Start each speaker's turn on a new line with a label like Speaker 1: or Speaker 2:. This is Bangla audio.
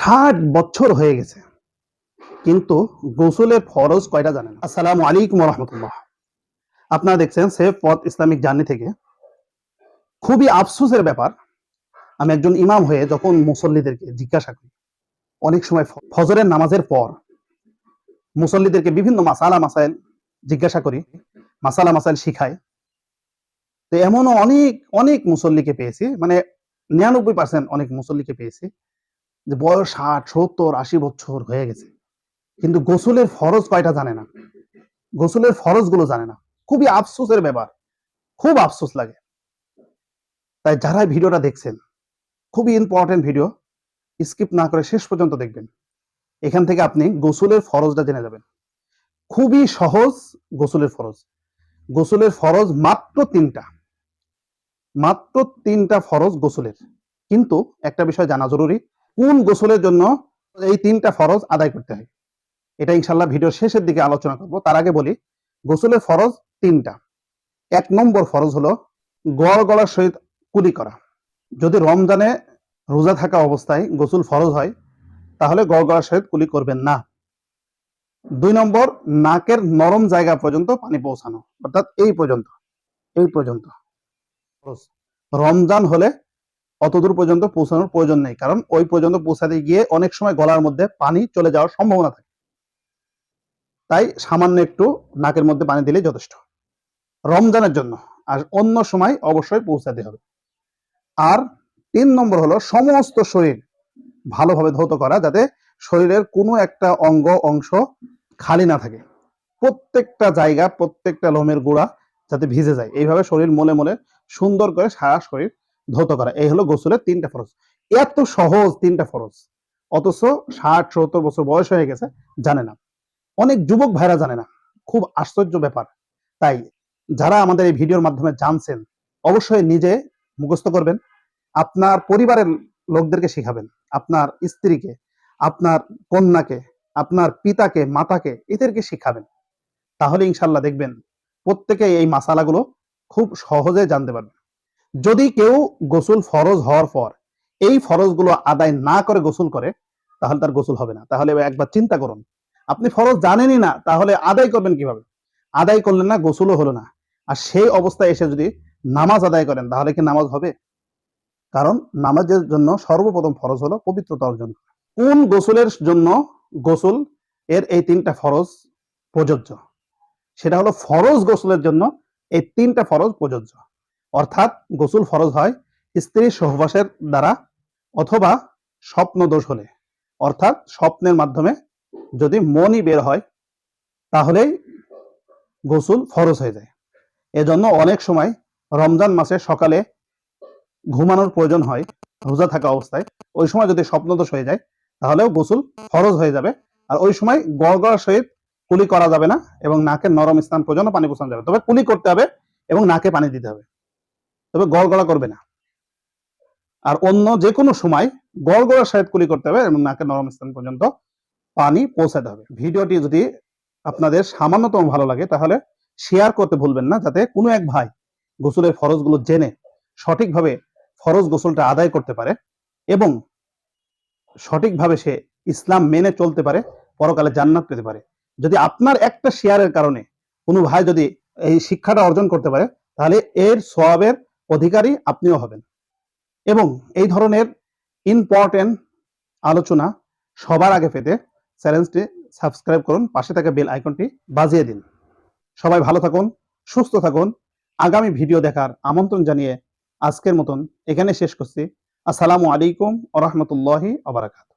Speaker 1: ষাট বছর হয়ে গেছে। কিন্তু গোসলের ফরজ কয়টা জানেন? আসসালামু আলাইকুম রহমতুল্লাহ আপনারা দেখছেন সেফ পথ ইসলামিক জার্নি থেকে। খুবই আফসোসের ব্যাপার, আমি একজন ইমাম হয়ে যখন মুসল্লিদেরকে জিজ্ঞাসা করি, অনেক সময় ফজরের নামাজের পর মুসল্লিদেরকে বিভিন্ন মাসালা মাসাইল জিজ্ঞাসা করি, মাসালা মাসাইল শিখাই। তো এমনও অনেক অনেক মুসল্লিকে পেয়েছি মানে নিরানব্বই পার্সেন্ট অনেক মুসল্লিকে পেয়েছি। যে বয়স ষাট, সত্তর, আশি বছর হয়ে গেছে। কিন্তু গোসলের ফরজ কয়টা জানে না? গোসলের ফরজগুলো জানে না। খুবই আফসোসের ব্যাপার। খুব আফসোস লাগে। তাই যারা ভিডিওটা দেখছেন, খুবই ইম্পর্টেন্ট ভিডিও স্কিপ না করে শেষ পর্যন্ত দেখবেন। এখান থেকে আপনি গোসলের ফরজটা জেনে যাবেন। খুবই সহজ গোসলের ফরজ। গোসলের ফরজ মাত্র তিনটা। মাত্র তিনটা ফরজ গোসলের। কিন্তু একটা বিষয় জানা জরুরি কোন গোসলের জন্য এই তিনটা ফরজ আদায় করতে হয়? এটা ইনশাল্লাহ ভিডিওর শেষের দিকে আলোচনা করব। তার আগে বলি, গোসলের ফরজ তিনটা। এক নম্বর ফরজ হলো গড় গড়ার সহিত কুলি করা। যদি রমজানে রোজা থাকা অবস্থায় গোসল ফরজ হয়, তাহলে গড় গড়ার সহিত কুলি করবেন না। দুই নম্বর, নাকের নরম জায়গা পর্যন্ত পানি পৌঁছানো। অর্থাৎ এই পর্যন্ত এই পর্যন্ত। রমজান হলে অতদূর পর্যন্ত পৌঁছানোর প্রয়োজন নেই। কারণ ওই পর্যন্ত পৌঁছাতে গিয়ে অনেক সময় গলার মধ্যে পানি চলে যাওয়ার সম্ভাবনা থাকে। তাই সামান্য একটু নাকের মধ্যে পানি দিলেই যথেষ্ট। রমজানের জন্য আর অন্য সময় অবশ্যই পৌঁছাতে হবে। আর তিন নম্বর হলো সমস্ত শরীর ভালোভাবে ধৌত করা যাতে শরীরের কোনো একটা অঙ্গ অংশ খালি না থাকে। প্রত্যেকটা জায়গা, প্রত্যেকটা লোমের গোড়া যাতে ভিজে যায়। এইভাবে শরীর মলে মলে সুন্দর করে সারা শরীর ধৌত করা। এই হলো গোসলের তিনটা ফরজ। এত সহজ তিনটা ফরজ। অথচ ষাট, সত্তর বছর বয়স হয়ে গেছে, জানে না। অনেক যুবক ভাইরা জানে না। খুব আশ্চর্য ব্যাপার। তাই যারা আমাদের এই ভিডিওর মাধ্যমে জানছেন, অবশ্যই নিজে মুখস্থ করবেন। আপনার পরিবারের লোকদেরকে শিখাবেন। আপনার স্ত্রীকে, আপনার কন্যাকে, আপনার পিতাকে, মাতাকে এদেরকে শিখাবেন। তাহলে ইনশাল্লাহ দেখবেন প্রত্যেকে এই মাসালাগুলো খুব সহজে জানতে পারবে। যদি কেউ গোসল ফরজ হওয়ার পর এই ফরজগুলো আদায় না করে গোসল করে, তাহলে তার গোসল হবে না। তাহলে একবার চিন্তা করুন। আপনি ফরজ জানেনই না, তাহলে আদায় করবেন কীভাবে? আদায় করলেন না, গোসলও হলো না। আর সেই অবস্থায় এসে যদি নামাজ আদায় করেন, তাহলে কি নামাজ হবে? কারণ নামাজের জন্য সর্বপ্রথম ফরজ হলো পবিত্রতা অর্জন। কোন গোসলের জন্য গোসল এর এই তিনটা ফরজ প্রযোজ্য? সেটা হলো ফরজ গোসলের জন্য এই তিনটা ফরজ প্রযোজ্য। অর্থাৎ গোসল ফরজ হয় স্ত্রী সহবাসের দ্বারা অথবা স্বপ্ন দোষ হলে। অর্থাৎ স্বপ্নের মাধ্যমে যদি মনই বের হয়, তাহলেই গোসল ফরজ হয়ে যায়। এজন্য অনেক সময় রমজান মাসে সকালে ঘুমানোর প্রয়োজন হয়, রোজা থাকা অবস্থায়। ওই সময় যদি স্বপ্নদোষ হয়ে যায়, তাহলেও গোসল ফরজ হয়ে যাবে। আর ওই সময় গড়গড়ার সহিত কুলি করা যাবে না এবং নাকের নরম স্থান পর্যন্ত পানি পৌঁছানো যাবে তবে কুলি করতে হবে এবং নাকে পানি দিতে হবে। তবে গড়গড়া করবে না। আর অন্য যে কোনো সময় গড়গড়ার সহিত কুলি করতে হবে, এবং নাকের নরম স্থান পর্যন্ত পানি পৌঁছাতে হবে। ভিডিওটি যদি আপনাদের সামান্যতম ভালো লাগে, তাহলে শেয়ার করতে ভুলবেন না, যাতে কোনো এক ভাই গোসলের ফরজগুলো জেনে সঠিকভাবে ফরজ গোসলটা আদায় করতে পারে এবং সঠিকভাবে সে ইসলাম মেনে চলতে পারে, পরকালে জান্নাত পেতে পারে। যদি আপনার একটা শেয়ারের কারণে কোনো ভাই যদি এই শিক্ষাটা অর্জন করতে পারে, তাহলে এর সোয়াবের অধিকারী আপনিও হবেন। এবং এই ধরনের ইম্পর্টেন্ট আলোচনা সবার আগে পেতে চ্যানেলটি সাবস্ক্রাইব করুন, পাশে থাকা বেল আইকনটি বাজিয়ে দিন। সবাই ভালো থাকুন, সুস্থ থাকুন। আগামী ভিডিও দেখার আমন্ত্রণ জানিয়ে আজকের মতন এখানে শেষ করছি। আসসালামু আলাইকুম আ আবরাকাত